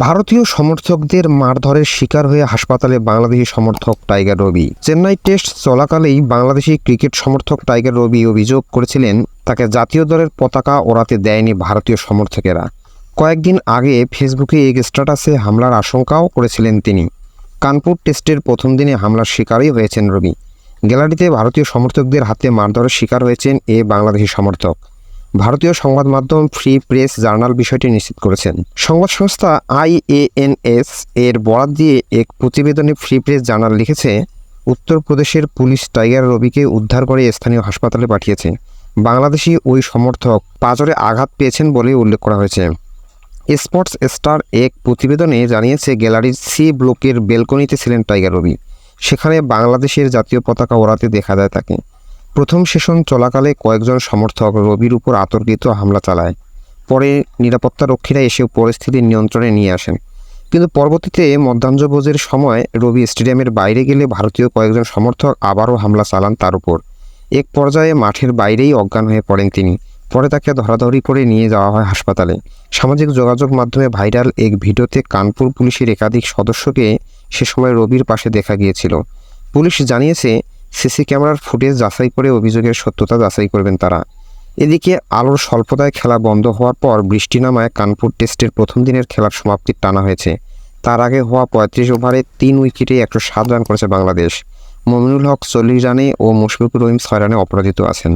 ভারতীয় সমর্থকদের মারধরের শিকার হয়ে হাসপাতালে বাংলাদেশি সমর্থক টাইগার রবি। চেন্নাই টেস্ট চলাকালেই বাংলাদেশি ক্রিকেট সমর্থক টাইগার রবি অভিযোগ করেছিলেন, তাকে জাতীয় দলের পতাকা ওড়াতে দেয়নি ভারতীয় সমর্থকেরা। কয়েকদিন আগে ফেসবুকে এক স্ট্যাটাসে হামলার আশঙ্কাও করেছিলেন তিনি। কানপুর টেস্টের প্রথম দিনে হামলার শিকারই হয়েছেন রবি। গ্যালারিতে ভারতীয় সমর্থকদের হাতে মারধরের শিকার হয়েছেন এ বাংলাদেশি সমর্থক। ভারতীয় সংবাদ মাধ্যম ফ্রি প্রেস জার্নাল বিষয়টি নিশ্চিত করেছেন। সংবাদ সংস্থা আইএএনএস এর বরাত দিয়ে এক প্রতিবেদনে ফ্রি প্রেস জার্নাল লিখেছে উত্তরপ্রদেশের পুলিশ টাইগার রবিকে উদ্ধার করে স্থানীয় হাসপাতালে পাঠিয়েছে। বাংলাদেশি ওই সমর্থক পাজরে আঘাত পেয়েছেন বলে উল্লেখ করা হয়েছে। স্পোর্টস স্টার এক প্রতিবেদনে জানিয়েছে গ্যালারির সি ব্লকের বেলকনিতে ছিলেন টাইগার রবি। সেখানে বাংলাদেশের জাতীয় পতাকা ওড়াতে দেখা যায় তাকে। প্রথম সেশন চলাকালে কয়েকজন সমর্থক রবির উপর আতর্কিত হামলা চালায়। পরে নিরাপত্তা রক্ষীরা এসে পরিস্থিতি নিয়ন্ত্রণে নিয়ে আসেন। কিন্তু পরবর্তীতে মধ্যাহ্নভোজের সময় রবি স্টেডিয়ামের বাইরে গেলে ভারতীয় কয়েকজন সমর্থক আবারও হামলা চালান তার উপর। এক পর্যায়ে মাঠের বাইরেই অজ্ঞান হয়ে পড়েন তিনি। পরে তাকে ধরাধরি করে নিয়ে যাওয়া হয় হাসপাতালে। সামাজিক যোগাযোগ মাধ্যমে ভাইরাল এক ভিডিওতে কানপুর পুলিশের একাধিক সদস্যকে সে সময় রবির পাশে দেখা গিয়েছিল। পুলিশ জানিয়েছে সিসি ক্যামেরার ফুটেজ যাচাই করে অভিযোগের সত্যতা যাচাই করবেন তারা। এদিকে আলোর স্বল্পতায় খেলা বন্ধ হওয়ার পর বৃষ্টি নামায় কানপুর টেস্টের প্রথম দিনের খেলার সমাপ্তি টানা হয়েছে। তার আগে হওয়া পঁয়ত্রিশ ওভারে তিন উইকেটে একশো সাত রান করেছে বাংলাদেশ। মমিনুল হক চল্লিশ রানে ও মুশফিকুর রহিম ছয় রানে অপরাজিত আছেন।